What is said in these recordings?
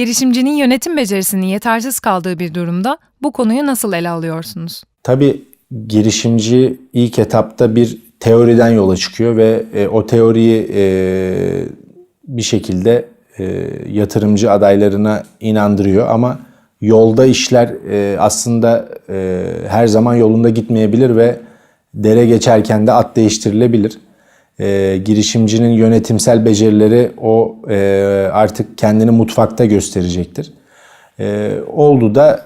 Girişimcinin yönetim becerisinin yetersiz kaldığı bir durumda bu konuyu nasıl ele alıyorsunuz? Tabii girişimci ilk etapta bir teoriden yola çıkıyor ve e, o teoriyi e, bir şekilde e, yatırımcı adaylarına inandırıyor ama yolda işler e, aslında e, her zaman yolunda gitmeyebilir ve dere geçerken de at değiştirilebilir. E, girişimcinin yönetimsel becerileri o e, artık kendini mutfakta gösterecektir. E, oldu da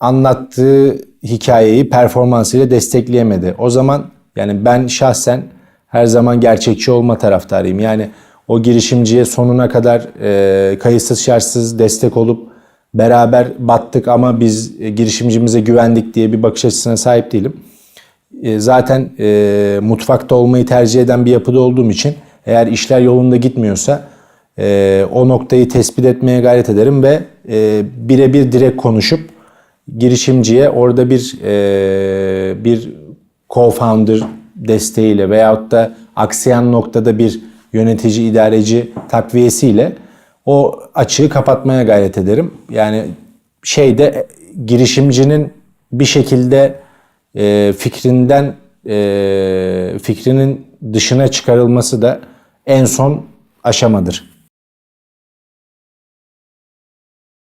anlattığı hikayeyi performansıyla destekleyemedi. O zaman yani ben şahsen her zaman gerçekçi olma taraftarıyım. Yani o girişimciye sonuna kadar e, kayıtsız şartsız destek olup beraber battık ama biz girişimcimize güvendik diye bir bakış açısına sahip değilim. E, zaten e, mutfakta olmayı tercih eden bir yapıda olduğum için eğer işler yolunda gitmiyorsa e, o noktayı tespit etmeye gayret ederim ve e, birebir direkt konuşup girişimciye orada bir e, bir co-founder desteğiyle veyahut da aksayan noktada bir yönetici, idareci takviyesiyle o açığı kapatmaya gayret ederim. Yani şeyde girişimcinin bir şekilde e, fikrinden e, fikrinin dışına çıkarılması da en son aşamadır.